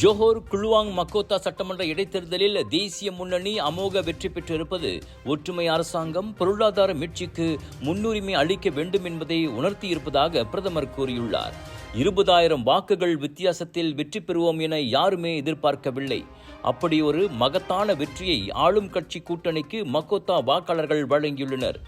Johor குழுவாங் Makota சட்டமன்ற இடைத்தேர்தலில் தேசிய முன்னணி அமோக வெற்றி பெற்றிருப்பது ஒற்றுமை அரசாங்கம் பொருளாதார மீட்சிக்கு முன்னுரிமை அளிக்க வேண்டும் என்பதை உணர்த்தியிருப்பதாக பிரதமர் கூறியுள்ளார். இருபதாயிரம் வாக்குகள் வித்தியாசத்தில் வெற்றி பெறுவோம் என யாருமே எதிர்பார்க்கவில்லை. அப்படி ஒரு மகத்தான வெற்றியை ஆளும் கட்சி கூட்டணிக்கு மக்கோத்தா வாக்காளர்கள் வழங்கியுள்ளனர்.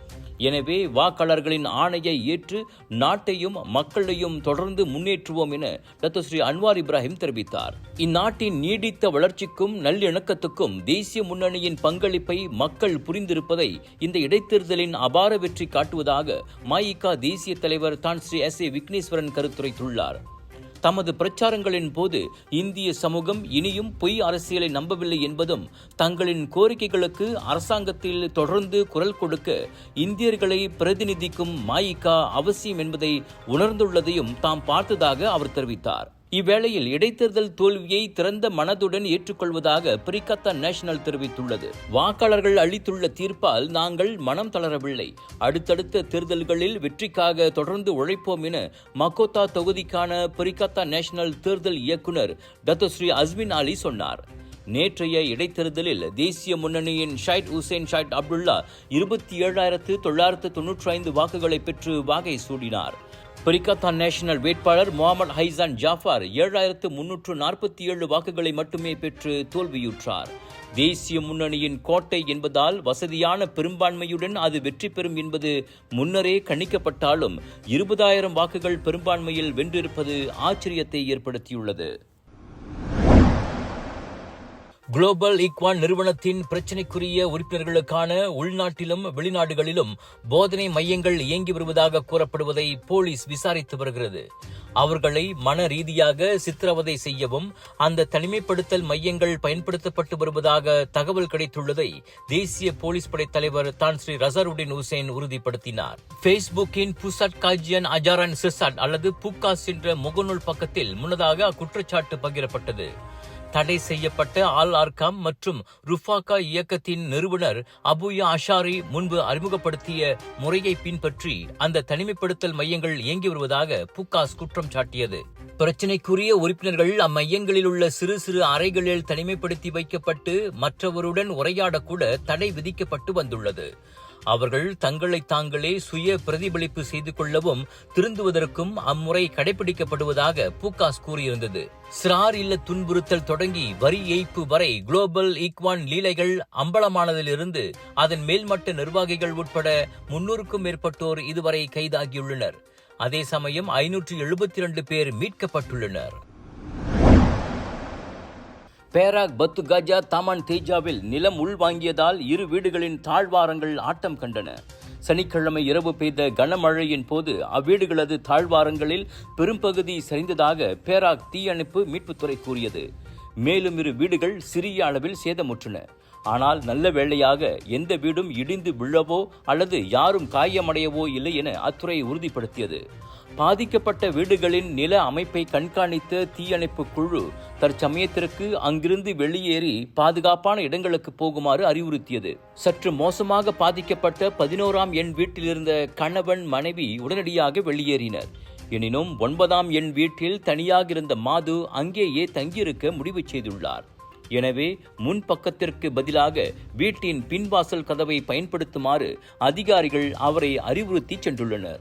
எனவே வாக்காளர்களின் ஆணையை ஏற்று நாட்டையும் மக்களையும் தொடர்ந்து முன்னேற்றுவோம் என டத்தோஸ்ரீ அன்வார் இப்ராஹிம் தெரிவித்தார். இந்நாட்டின் நீடித்த வளர்ச்சிக்கும் நல்லிணக்கத்துக்கும் தேசிய முன்னணியின் பங்களிப்பை மக்கள் புரிந்திருப்பதை இந்த இடைத்தேர்தலின் அபார வெற்றி காட்டுவதாக மாயிகா தேசிய தலைவர் தான் ஸ்ரீ எஸ் ஏ விக்னேஸ்வரன் கருத்துரைத்துள்ளார். தமது பிரச்சாரங்களின் போது இந்திய சமூகம் இனியும் பொய் அரசியலை நம்பவில்லை என்பதும் தங்களின் கோரிக்கைகளுக்கு அரசாங்கத்தில் தொடர்ந்து குரல் கொடுக்க இந்தியர்களை பிரதிநிதிக்கும் மாயிகா அவசியம் என்பதை உணர்ந்துள்ளதையும் தாம் பார்த்ததாக அவர் தெரிவித்தார். இவ்வேளையில் இடைத்தேர்தல் தோல்வியை திறந்த மனதுடன் ஏற்றுக்கொள்வதாக பிரிகத்தா நேஷனல் தெரிவித்துள்ளது. வாக்காளர்கள் அளித்துள்ள தீர்ப்பால் நாங்கள் மனம் தளரவில்லை. அடுத்தடுத்த தேர்தல்களில் வெற்றிக்காக தொடர்ந்து உழைப்போம் என மக்கோத்தா தொகுதிக்கான பிரிகத்தா நேஷனல் தேர்தல் இயக்குனர் டத்தோஸ்ரீ அஸ்மின் அலி சொன்னார். நேற்றைய இடைத்தேர்தலில் தேசிய முன்னணியின் ஷைட் உசேன் ஷைட் அப்துல்லா இருபத்தி ஏழாயிரத்து தொள்ளாயிரத்து தொன்னூற்றி ஐந்து வாக்குகளை பெற்று வாகை சூடினார். பரிகத்தா நேஷனல் வேட்பாளர் முகமது ஹைசான் ஜாஃபார் ஏழாயிரத்து முன்னூற்று நாற்பத்தி ஏழு வாக்குகளை மட்டுமே பெற்று தோல்வியுற்றார். தேசிய முன்னணியின் கோட்டை என்பதால் வசதியான பெரும்பான்மையுடன் அது வெற்றி பெறும் என்பது முன்னரே கணிக்கப்பட்டாலும் இருபதாயிரம் வாக்குகள் பெரும்பான்மையில் வென்றிருப்பது ஆச்சரியத்தை ஏற்படுத்தியுள்ளது. குளோபல் ஈக்வான் நிறுவனத்தின் பிரச்சினைக்குரிய உறுப்பினர்களுக்கான உள்நாட்டிலும் வெளிநாடுகளிலும் போதனை மையங்கள் இயங்கி வருவதாக கூறப்படுவதை போலீஸ் விசாரித்து வருகிறது. அவர்களை மன ரீதியாக சித்திரவதை செய்யவும் அந்த தனிமைப்படுத்தல் மையங்கள் பயன்படுத்தப்பட்டு வருவதாக தகவல் கிடைத்துள்ளதை தேசிய போலீஸ் படை தலைவர் தான் ஸ்ரீ ரசருடின் ஹுசேன் உறுதிப்படுத்தினார். பேஸ்புக்கின் புசட் காஜியன் அஜாரன் சிசாட் அல்லது புக்காஸ் என்ற முகநூல் பக்கத்தில் முன்னதாக அக்குற்றச்சாட்டு பகிரப்பட்டது. தடை செய்யப்பட்ட ஆல் ஆர்காம் மற்றும் ருஃபாகா இயக்கத்தின் நிறுவனர் அபுயா அஷாரி முன்பு அறிமுகப்படுத்திய முறையை பின்பற்றி அந்த தனிமைப்படுத்தல் மையங்கள் இயங்கி வருவதாக புக்காஸ் குற்றம் சாட்டியது. பிரச்சினைக்குரிய உறுப்பினர்கள் அம்மையங்களில் உள்ள சிறு சிறு அறைகளில் தனிமைப்படுத்தி வைக்கப்பட்டு மற்றவருடன் உரையாடக்கூட தடை விதிக்கப்பட்டு வந்துள்ளது. அவர்கள் தங்களை தாங்களே சுய பிரதிபலிப்பு செய்து கொள்ளவும் திருந்துவதற்கும் அம்முறை கடைபிடிக்கப்படுவதாக பூகாஸ் கூறியிருந்தது. சிறார் இல்ல துன்புறுத்தல் தொடங்கி வரி ஏய்ப்பு வரை குளோபல் ஈக்வான் லீலைகள் அம்பலமானதிலிருந்து அதன் மேல்மட்ட நிர்வாகிகள் உட்பட முன்னூறுக்கும் மேற்பட்டோர் இதுவரை கைதாகியுள்ளனர். அதே சமயம் ஐநூற்று எழுபத்தி இரண்டு பேர் மீட்கப்பட்டுள்ளனர். பேராக் பத்து கஜா தாமான் தேஜாவில் நிலம் உள்வாங்கியதால் இரு வீடுகளின் தாழ்வாரங்கள் ஆட்டம் கண்டன. சனிக்கிழமை இரவு பெய்த கனமழையின் போது அவ்வீடுகளது தாழ்வாரங்களில் பெரும்பகுதி சரிந்ததாக பேராக் தீயணைப்பு மீட்புத்துறை கூறியது. மேலும் இரு வீடுகள் சிறிய அளவில் சேதமுற்றன. ஆனால் நல்ல வேளையாக எந்த வீடும் இடிந்து விழவோ அல்லது யாரும் காயமடையவோ இல்லை என அத்துறை உறுதிப்படுத்தியது. பாதிக்கப்பட்ட வீடுகளின் நில அமைப்பை கண்காணித்த தீயணைப்பு குழு தற்சமயத்திற்கு அங்கிருந்து வெளியேறி பாதுகாப்பான இடங்களுக்கு போகுமாறு அறிவுறுத்தியது. சற்று மோசமாக பாதிக்கப்பட்ட பதினோராம் எண் வீட்டிலிருந்த கணவன் மனைவி உடனடியாக வெளியேறினர். எனினும் ஒன்பதாம் எண் வீட்டில் தனியாக இருந்த மாது அங்கேயே தங்கியிருக்க முடிவு செய்துள்ளார். எனவே முன் பக்கத்திற்கு பதிலாக வீட்டின் பின்வாசல் கதவை பயன்படுத்துமாறு அதிகாரிகள் அவரை அறிவுறுத்தி சென்றுள்ளனர்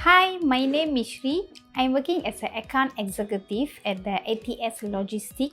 Hi, my name is Shri. I'm working as an account executive at the ATS Logistic.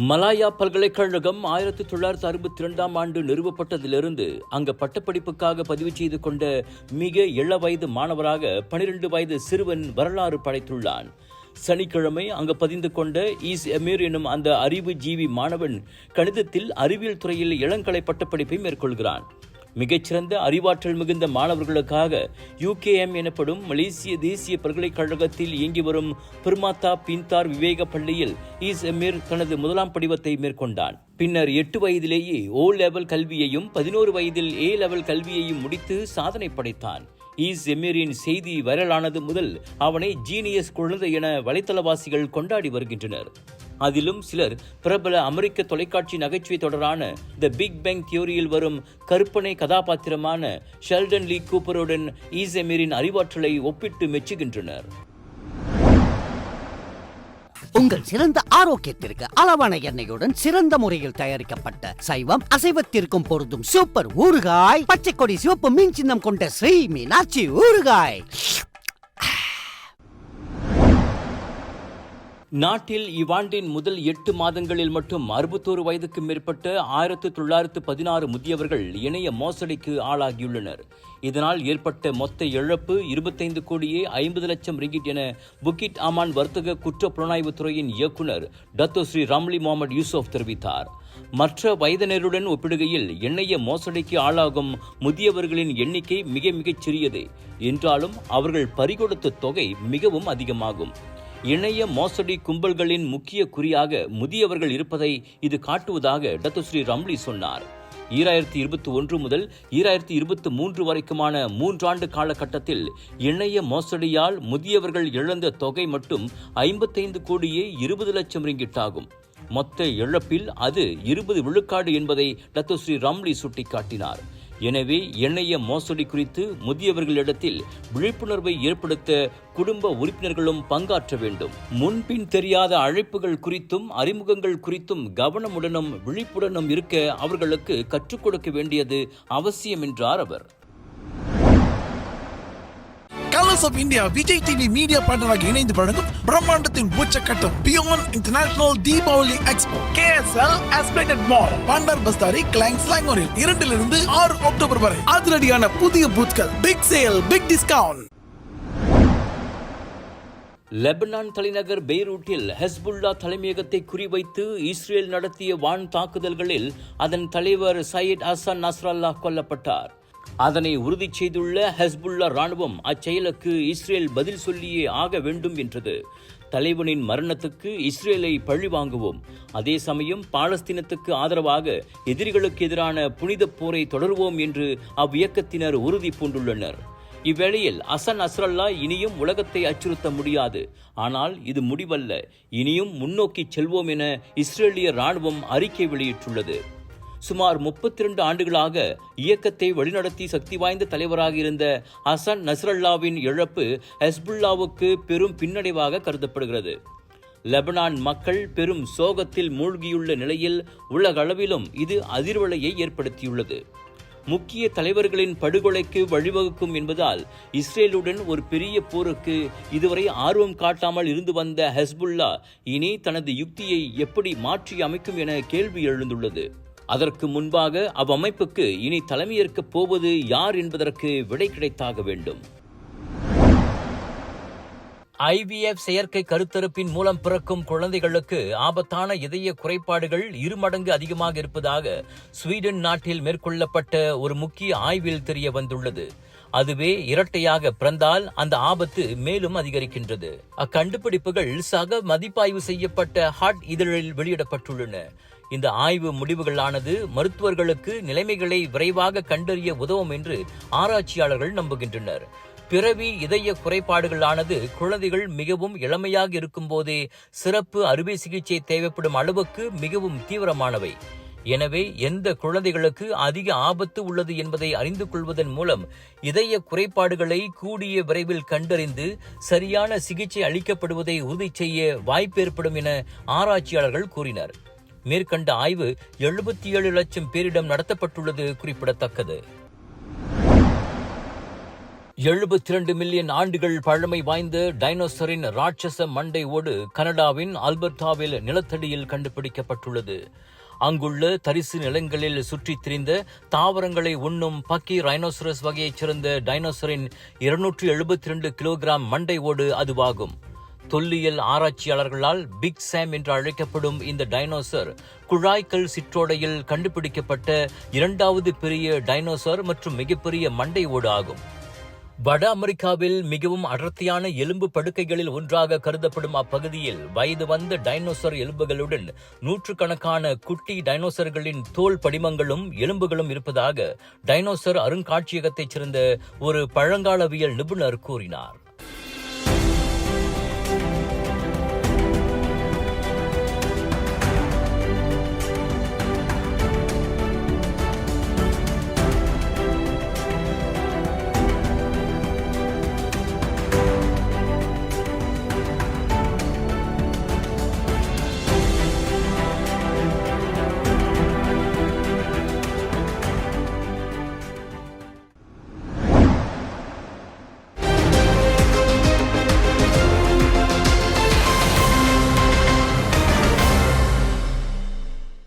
Malaya பல்கலைக்கழகம் ஆயிரத்தி தொள்ளாயிரத்தி அறுபத்தி ரெண்டாம் ஆண்டு நிறுவப்பட்டதிலிருந்து அங்கு பட்டப்படிப்புக்காக பதிவு செய்து கொண்ட மிக இள வயது மாணவராக பனிரெண்டு வயது சிறுவன் வரலாறு படைத்துள்ளான். சனிக்கிழமை அங்கு பதிந்து கொண்ட ஈஸ் எமீர் எனும் அந்த அறிவு ஜீவி மாணவன் கணிதத்தில் அறிவியல் துறையில் இளங்கலை பட்டப்படிப்பை மேற்கொள்கிறான். மிகச்சிறந்த அறிவாற்றல் மிகுந்த மாணவர்களுக்காக யூகேஎம் எனப்படும் மலேசிய தேசிய பல்கலைக்கழகத்தில் இயங்கி வரும் பிர்மாத்தா பின்தார் விவேக பள்ளியில் ஈஸ் எமீர் தனது முதலாம் படிவத்தை மேற்கொண்டான். பின்னர் எட்டு வயதிலேயே ஓ லெவல் கல்வியையும் பதினோரு வயதில் ஏ லெவல் கல்வியையும் முடித்து சாதனை படைத்தான். ஈஸ் எமீரின் செய்தி வைரலானது முதல் அவனை ஜீனியஸ் குழந்தை என வலைத்தளவாசிகள் கொண்டாடி வருகின்றனர். அதிலும் சிலர் பிரபல அமெரிக்க தொலைக்காட்சி நகைச்சுவை தொடரான த பிக் பேங் தியோரியில் வரும் கற்பனை கதாபாத்திரமான ஷெல்டன் லீ கூப்பருடன் ஈசெமீரின் அறிவாற்றலை ஒப்பிட்டு மெச்சுகின்றனர். உங்கள் சிறந்த ஆரோக்கியத்திற்கு அளவான எண்ணெயுடன் சிறந்த முறையில் தயாரிக்கப்பட்ட சைவம் அசைவத்திற்கும் பொருந்தும் சூப்பர் ஊறுகாய் பச்சை கொடி சிவப்பு மீன் சின்னம் கொண்ட ஸ்ரீ மீனாட்சி ஊறுகாய். நாட்டில் இவ்வாண்டின் முதல் எட்டு மாதங்களில் மட்டும் அறுபத்தோரு வயதுக்கு மேற்பட்ட ஆயிரத்து தொள்ளாயிரத்து பதினாறு முதியவர்கள் இணைய மோசடிக்கு ஆளாகியுள்ளனர். இதனால் ஏற்பட்ட மொத்த இழப்பு இருபத்தைந்து கோடியே ஐம்பது லட்சம் ரிங்கிட் என புக்கிட் ஆமான் வர்த்தக குற்ற புலனாய்வுத் துறையின் இயக்குனர் Dato Sri Ramli Mohamed Yusuf தெரிவித்தார். மற்ற வயதினருடன் ஒப்பிடுகையில் எண்ணெய மோசடிக்கு ஆளாகும் முதியவர்களின் எண்ணிக்கை மிக மிகச் சிறியது. என்றாலும் அவர்கள் பறிகொடுத்த தொகை மிகவும் அதிகமாகும். இணைய மோசடி கும்பல்களின் முக்கிய குறியாக முதியவர்கள் இருப்பதை இது காட்டுவதாக டத்துஸ்ரீ ரம்லி சொன்னார். ஈராயிரத்தி இருபத்தி ஒன்று முதல் ஈராயிரத்தி இருபத்தி மூன்று வரைக்குமான மூன்றாண்டு காலகட்டத்தில் இணைய மோசடியால் முதியவர்கள் இழந்த தொகை மட்டும் ஐம்பத்தைந்து கோடியே இருபது லட்சம் ரிங்கிட் ஆகும் மொத்த இழப்பில் அது இருபது விழுக்காடு என்பதை டத்துஸ்ரீ ரம்லி சுட்டிக்காட்டினார். எனவே இணைய மோசடி குறித்து முதியவர்களிடத்தில் விழிப்புணர்வை ஏற்படுத்த குடும்ப உறுப்பினர்களும் பங்காற்ற வேண்டும். முன்பின் தெரியாத அழைப்புகள் குறித்தும் அறிமுகங்கள் குறித்தும் கவனமுடனும் விழிப்புடனும் இருக்க அவர்களுக்கு கற்றுக் கொடுக்க வேண்டியது அவசியம் என்றார் அவர். Colours of India Vijay TV media பார்ட்னராக இணைந்து வழங்கும் பிரம்மாண்டத்தின் உச்சக்கட்டம் Beyond International Deepavali expo KSL aspirated mall Bandar Bestari Klang ஸ்லாங்கோரில் இரண்டிலிருந்து ஆறு அக்டோபர் வரை. அதிரடியான புதிய பூத்கள் big sale big discount Lebanon தலைநகர் பெய்ரூட்டில் ஹெஸ்புல்லா தலைமையகத்தை குறிவைத்து இஸ்ரேல் நடத்திய வான் தாக்குதல்களில் அதன் தலைவர் சையத் அசான் நஸ்ரல்லா கொல்லப்பட்டார். அதனை உறுதி செய்துள்ள ஹஸ்புல்லா ராணுவம் அச்செயலுக்கு இஸ்ரேல் பதில் சொல்லியே ஆக வேண்டும் என்றது. தலைவனின் மரணத்துக்கு இஸ்ரேலை பழிவாங்குவோம் அதே சமயம் பாலஸ்தீனத்துக்கு ஆதரவாக எதிரிகளுக்கு எதிரான புனித போரை தொடருவோம் என்று அவ்வியக்கத்தினர் உறுதி பூண்டுள்ளனர். இவ்வேளையில் அசன் அஸ்ரல்லா இனியும் உலகத்தை அச்சுறுத்த முடியாது. ஆனால் இது முடிவல்ல. இனியும் முன்னோக்கி செல்வோம் என இஸ்ரேலிய ராணுவம் அறிக்கை வெளியிட்டுள்ளது. சுமார் முப்பத்தி ரெண்டு ஆண்டுகளாக இயக்கத்தை வழிநடத்தி சக்தி வாய்ந்த தலைவராக இருந்த ஹசன் நஸ்ரல்லாவின் இழப்பு ஹஸ்புல்லாவுக்கு பெரும் பின்னடைவாக கருதப்படுகிறது. லெபனான் மக்கள் பெரும் சோகத்தில் மூழ்கியுள்ள நிலையில் உலகளவிலும் இது அதிர்வலையை ஏற்படுத்தியுள்ளது. முக்கிய தலைவர்களின் படுகொலைக்கு வழிவகுக்கும் என்பதால் இஸ்ரேலுடன் ஒரு பெரிய போருக்கு இதுவரை ஆர்வம் காட்டாமல் இருந்து வந்த ஹெஸ்புல்லா இனி தனது யுக்தியை எப்படி மாற்றி அமைக்கும் என கேள்வி எழுந்துள்ளது. அதற்கு முன்பாக அவ்வமைப்புக்கு இனி தலைமையேற்கப் போவது யார் என்பதற்கு விடை கிடைத்தாக வேண்டும். ஐவிஎஃப் செயற்கை கருத்தரப்பின் மூலம் பிறக்கும் குழந்தைகளுக்கு ஆபத்தான இதய குறைபாடுகள் இருமடங்கு அதிகமாக இருப்பதாக ஸ்வீடன் நாட்டில் மேற்கொள்ளப்பட்ட ஒரு முக்கிய ஆய்வில் தெரிய வந்துள்ளது. அதுவே இரட்டையாக பிறந்தால் அந்த ஆபத்து மேலும் அதிகரிக்கின்றது. அக்கண்டுபிடிப்புகள் சக மதிப்பாய்வு செய்யப்பட்ட ஹாட் இதழில் வெளியிடப்பட்டுள்ளன. இந்த ஆய்வு முடிவுகளானது மருத்துவர்களுக்கு நிலைமைகளை விரைவாக கண்டறிய உதவும் என்று ஆராய்ச்சியாளர்கள் நம்புகின்றனர். பிறவி இதய குறைபாடுகளானது குழந்தைகள் மிகவும் இளமையாக இருக்கும்போதே சிறப்பு அறுவை சிகிச்சை தேவைப்படும் அளவுக்கு மிகவும் தீவிரமானவை. எனவே எந்த குழந்தைகளுக்கு அதிக ஆபத்து உள்ளது என்பதை அறிந்து கொள்வதன் மூலம் இதய குறைபாடுகளை கூடிய விரைவில் கண்டறிந்து சரியான சிகிச்சை அளிக்கப்படுவதை உறுதி செய்ய வாய்ப்பு ஏற்படும் என ஆராய்ச்சியாளர்கள் கூறினர். மேற்கண்ட ஆய்வு எழுபத்தி ஏழு லட்சம் பேரிடம் நடத்தப்பட்டுள்ளது குறிப்பிடத்தக்கது. எழுபத்தி இரண்டு மில்லியன் ஆண்டுகள் பழமை வாய்ந்த டைனோசரின் ராட்சச மண்டை ஓடு கனடாவின் ஆல்பர்டாவில் நிலத்தடியில் கண்டுபிடிக்கப்பட்டுள்ளது. அங்குள்ள தரிசு நிலங்களில் சுற்றித் திரிந்த தாவரங்களை உண்ணும் பக்கி ரைனோசரஸ் வகையைச் சேர்ந்த டைனோசரின் இருநூற்று எழுபத்தி இரண்டு கிலோகிராம் மண்டை ஓடு அதுவாகும். தொல்லியல் ஆராய்ச்சியாளர்களால் பிக் சாம் என்று அழைக்கப்படும் இந்த டைனோசர் குழாய்க்கல் சிற்றோடையில் கண்டுபிடிக்கப்பட்ட இரண்டாவது பெரிய டைனோசர் மற்றும் மிகப்பெரிய மண்டை ஓடு ஆகும். வட அமெரிக்காவில் மிகவும் அடர்த்தியான எலும்பு படுக்கைகளில் ஒன்றாக கருதப்படும் அப்பகுதியில் வயது வந்த டைனோசர் எலும்புகளுடன் நூற்றுக்கணக்கான குட்டி டைனோசர்களின் தோல் படிமங்களும் எலும்புகளும் இருப்பதாக டைனோசர் அருங்காட்சியகத்தைச் சேர்ந்த ஒரு பழங்காலவியல் நிபுணர் கூறினார்.